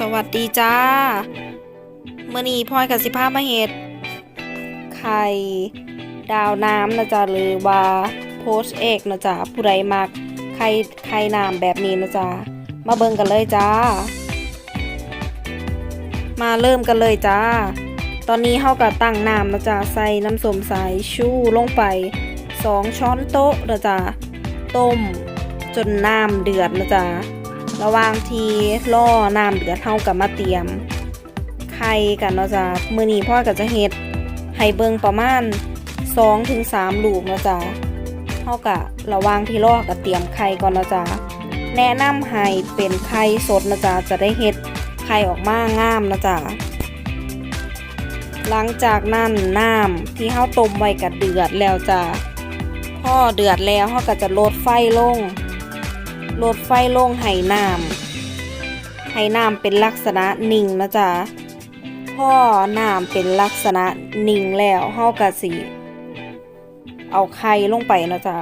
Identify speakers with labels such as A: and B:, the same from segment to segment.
A: สวัสดีจ้าเมื่อนี้พลอยกับสิภาพมาเฮ็ดไข่ดาวน้ำนะจ๊ะหรือว่าโพสเอกนะจ๊ะผู้ใดมักไข่ไข่น้ำแบบนี้นะจ๊ะมาเบิ่งกันเลยจ้า มาเริ่มกันเลยจ้า ตอนนี้เฮาก็ตั้งน้ำนะจ๊ะใส่น้ำส้มสายชูลงไป 2 ช้อนโต๊ะนะจ๊ะต้มจนน้ำเดือดนะจ๊ะ ระหว่างที่ล่อน้ำเดือดเฮากับมาเตรียม ไข่กันเนาะจ้ะมือนี้พ่อก็จะเฮ็ดให้เบิงประมาณ2ถึง3ลูกเนาะจ้ะเฮาก็ระหว่างที่ล่อก็เตรียมไข่ก่อนเนาะจ้ะแนะนำให้เป็นไข่สดนะจ๊ะจะได้เฮ็ดไข่ออกมางามนะจ๊ะหลังจากนั้นน้ำที่เฮาต้มไว้ก็เดือดแล้วจ้ะพอเดือดแล้วเฮาก็จะลดไฟลง ลดไฟลงให้น้ำให้น้ำเป็นลักษณะนิ่งนะจ๊ะพ่อน้ำเป็นลักษณะนิ่งแล้วเฮากะสิเอาไข่ลงไปนะจ๊ะ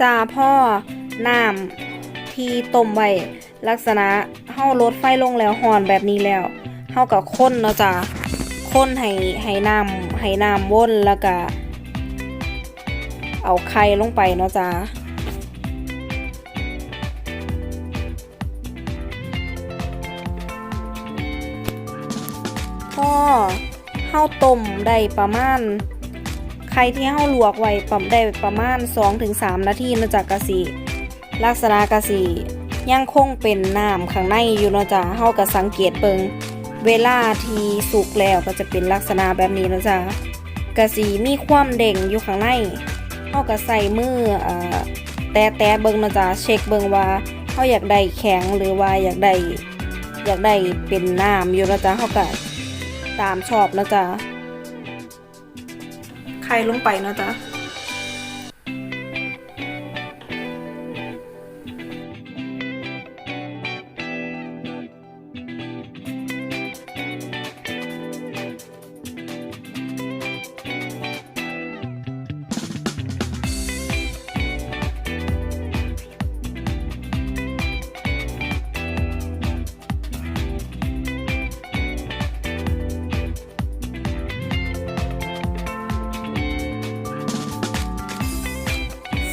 A: จ้าพ่อน้ำที่ต้มไว้ลักษณะเฮาลดไฟลงแล้วหอนแบบนี้แล้วเฮาก็คนเนาะจ๊ะคนให้ให้น้ำให้น้ำว่นแล้วก็เอาไข่ลงไปเนาะจ๊ะ ก็เฮาต้มได้ประมาณไข่ที่เฮาลวกไว้ประได้ประมาณ 2-3 นาทีนะจากกะสิลักษณะกะสิยังคงเป็นน้ำข้างในอยู่นะจ้ะเฮาก็สังเกตเบิงเวลาที่สุกแล้วก็จะเป็นลักษณะแบบนี้นะจ้ะกะสิมีความเด่งอยู่ข้างในเฮาก็ใส่มือเอ่อแตะแตะเบิงนะจ้ะเช็คเบิงว่าเฮาอยากได้แข็งหรือว่าอยากได้อยากได้เป็นน้ำอยู่นะจ้ะเฮาก็ ตามชอบนะจ๊ะ ไข่ลงไปนะจ๊ะ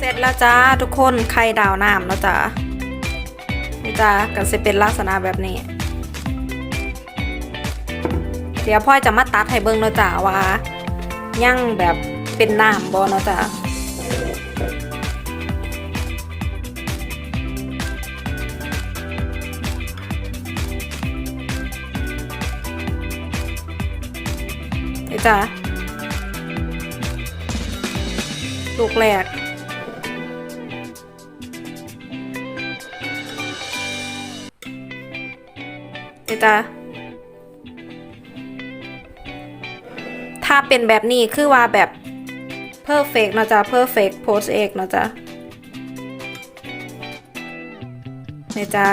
A: ร็จแล้วจ้าทุกคนไข่ดาวน้ำแล้วจ้านี่จ้าก็จะเป็นลักษณะแบบนี้ เดี๋ยวพ่อจะมาตัดให้เบิ่งเนาะจ้าว่าย่างแบบเป็นน้ำบ่เนาะจ้าจ้าลูกแรก จ้ะถ้าเป็นแบบนี้คือว่าแบบ perfect นะจ๊ะ perfect post egg นะจ๊ะเนี่ยจ้า